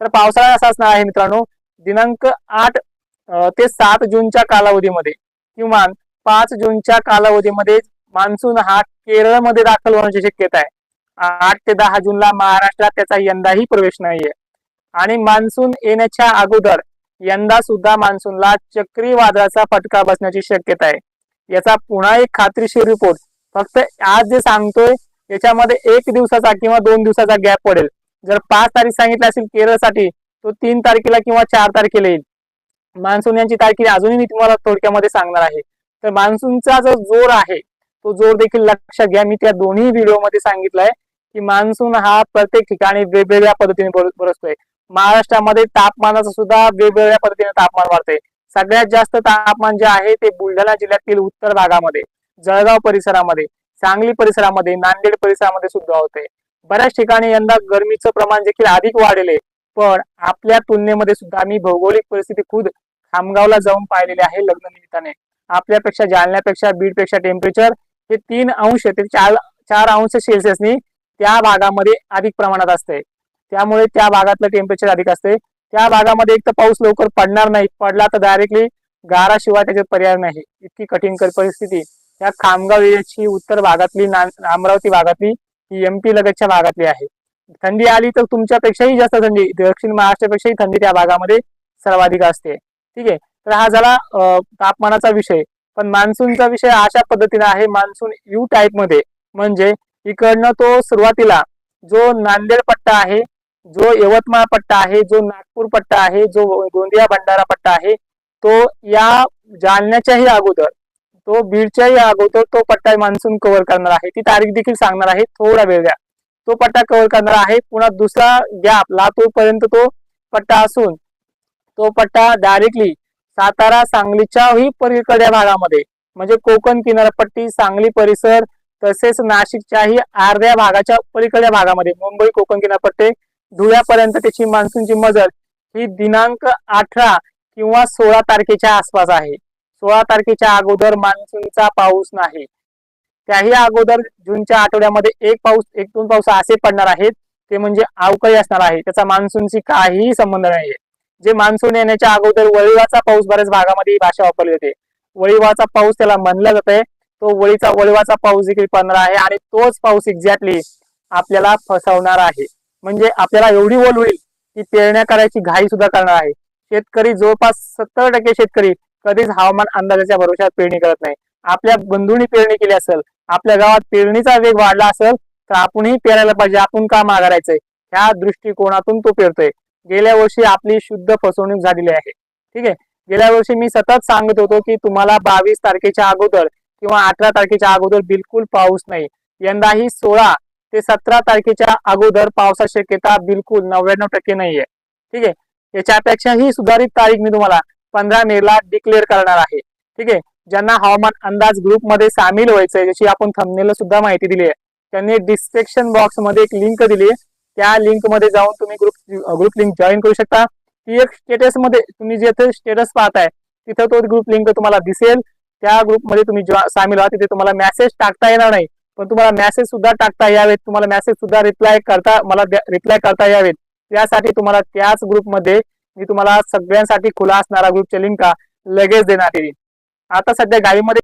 तर पावसाळा असा असणार आहे मित्रांनो. दिनांक आठ ते सात जूनच्या कालावधीमध्ये किमान पाच जूनच्या कालावधीमध्ये मान्सून हा केरळमध्ये दाखल होण्याची शक्यता आहे. आठ ते दहा जूनला महाराष्ट्रात त्याचा यंदाही प्रवेश नाहीये. आणि मान्सून येण्याच्या अगोदर यंदा सुद्धा मान्सूनला चक्रीवादळाचा फटका बसण्याची शक्यता आहे. याचा पुन्हा एक खात्रीशीर रिपोर्ट फक्त आज जे सांगतोय याच्यामध्ये एक दिवसाचा किंवा दोन दिवसाचा गॅप पडेल. जर पाच तारीख सांगितली असेल केरळसाठी तो तीन तारखेला किंवा चार तारखेला येईल. मान्सून यांची तारखे अजूनही मी तुम्हाला थोडक्यामध्ये सांगणार आहे. तर मान्सूनचा जो जोर आहे तो जोर देखील लक्षात घ्या. मी त्या दोन्ही व्हिडिओमध्ये सांगितलंय की मान्सून हा प्रत्येक ठिकाणी वेगवेगळ्या पद्धतीने बरसतोय. महाराष्ट्रामध्ये तापमानाचं सुद्धा वेगवेगळ्या पद्धतीने तापमान वाढतंय. सगळ्यात जास्त तापमान जे आहे ते बुलढाणा जिल्ह्यातील उत्तर भागामध्ये जळगाव परिसरामध्ये सांगली परिसरामध्ये नांदेड परिसरामध्ये सुद्धा होते बऱ्याच ठिकाणी यंदा गरमीचं प्रमाण देखील अधिक वाढेल आहे. पण आपल्या तुलनेमध्ये सुद्धा आम्ही भौगोलिक परिस्थिती खुद खामगावला जाऊन पाहिलेली आहे लग्न निमित्ताने आपल्यापेक्षा जालन्यापेक्षा बीडपेक्षा टेम्परेचर हे तीन अंश ते चार चार अंश सेल्सिअसनी त्या भागामध्ये अधिक प्रमाणात असते त्यामुळे त्या भागातलं टेम्परेचर अधिक असते त्या भागामध्ये एक तर पाऊस लवकर पडणार नाही. पडला तर डायरेक्टली गाराशिवाय त्याच्यात पर्याय नाही. इतकी कठीण परिस्थिती. या खामगाव एरियाची उत्तर भागातली अमरावती भागातली ही एमपी लगतच्या भागातली आहे. थंडी आली तर तुमच्यापेक्षाही जास्त थंडी दक्षिण महाराष्ट्रापेक्षाही थंडी त्या भागामध्ये सर्वाधिक असते. ठीक आहे? तर हा झाला तापमानाचा विषय. पण मान्सूनचा विषय अशा पद्धतीने आहे मान्सून यू टाईपमध्ये. म्हणजे इकडनं तो सुरुवातीला जो नांदेड पट्टा आहे जो यवतमाळ पट्टा आहे जो नागपूर पट्टा आहे जो गोंदिया भंडारा पट्टा आहे तो या जालन्याच्याही अगोदर तो बीडच्याही अगोदर तो पट्टा मान्सून कव्हर करणार आहे. ती तारीख देखील सांगणार आहे. थोडा वेळ द्या. तो पट्टा कव्हर करणार आहे. पुन्हा दुसरा गॅप लातूर पर्यंत तो पट्टा असून तो पट्टा डायरेक्टली सातारा सांगलीच्याही पलीकडच्या भागामध्ये म्हणजे कोकण किनारपट्टी सांगली परिसर तसेच नाशिकच्याही अर्ध्या भागाच्या पलीकडच्या भागामध्ये मुंबई कोकण किनारपट्टी धुळ्यापर्यंत त्याची मान्सूनची मजल ही दिनांक अठरा किंवा सोळा तारखेच्या आसपास आहे. सोळा तारखेच्या अगोदर मान्सूनचा पाऊस नाही. त्याही अगोदर जूनच्या आठवड्यामध्ये एक पाऊस एक दोन पाऊस असे पडणार आहेत ते म्हणजे अवकाळी असणार आहे. त्याचा मान्सूनशी काहीही संबंध नाहीये. जे मान्सून येण्याच्या अगोदर वळिवाचा पाऊस बऱ्याच भागामध्ये ही भाषा वापरली जाते. वळिवाचा पाऊस त्याला म्हणला जातंय. तो वळीचा वळिवाचा पाऊस देखील पडणार आहे आणि तोच पाऊस एक्झॅक्टली आपल्याला फसवणार आहे. म्हणजे आपल्याला एवढी ओल होईल की पेरण्या करायची घाई सुद्धा करणार आहे. शेतकरी जवळपास सत्तर टक्के शेतकरी कधीच हवामान अंदाजाच्या भरोशात पेरणी करत नाही. आपल्या बंधूंनी पेरणी केली असेल आपल्या गावात पेरणीचा वेग वाढला असेल तर आपणही पेरायला पाहिजे आपण का माघारायचंय ह्या दृष्टिकोनातून तो पेरतोय. गेल्या वर्षी आपली शुद्ध फसवणूक झालेली आहे. ठीक आहे? गेल्या वर्षी मी सतत सांगत होतो की तुम्हाला बावीस तारखेच्या अगोदर किंवा अठरा तारखेच्या अगोदर बिलकुल पाऊस नाही. यंदाही सोळा ते सतरा तारखेच्या अगोदर पावसाची शक्यता बिलकुल नव्याण्णव टक्के नाहीये. ठीक आहे? याच्यापेक्षाही सुधारित तारीख मी तुम्हाला पंधरा मे ला डिक्लेअर करणार आहे. ठीक आहे? ज्यांना हवामान अंदाज ग्रुपमध्ये सामील सामील व्हायचंय जशी आपण थंबनेल सुद्धा माहिती दिली आहे. त्यांनी डिस्क्रिप्शन बॉक्समध्ये एक लिंक दिली आहे. त्या लिंकमध्ये जाऊन तुम्ही ग्रुप ग्रुप लिंक जॉईन करू शकता. ती एक स्टेटसमध्ये तुम्ही जिथे स्टेटस पाहताय तिथं तो ग्रुप लिंक तुम्हाला दिसेल. त्या ग्रुपमध्ये तुम्ही जॉ- सामील व्हा. तिथे तुम्हाला मेसेज टाकता येणार नाही. पण तुम्हाला मेसेज सुद्धा टाकता यावेत. तुम्हाला मेसेज सुद्धा रिप्लाय करता मला रिप्लाय करता यावेत. त्यासाठी तुम्हाला त्याच ग्रुपमध्ये मी तुम्हाला सगळ्यांसाठी खुला असणारा ग्रुपच्या लिंका लगेच देणार येईल आता सध्या गाईमध्ये